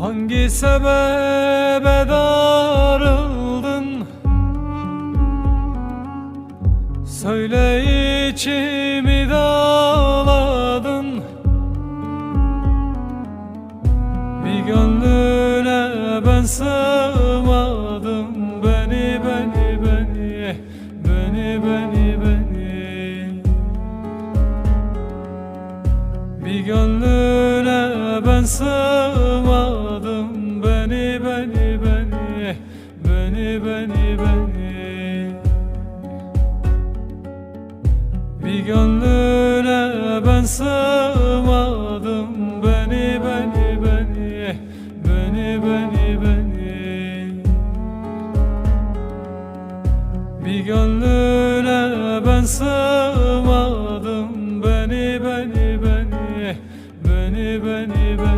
Hangi sebebe darıldın? Söyle içimi dağladın. Bir gönlüne ben sığmadım. Beni beni beni Beni beni beni. Bir gönlüne ben sığmadım beni Beni beni beni. Bir gönlüne ben sığmadım. Beni beni beni Beni beni beni. Bir gönlüne ben sığmadım. Beni beni beni Beni beni beni.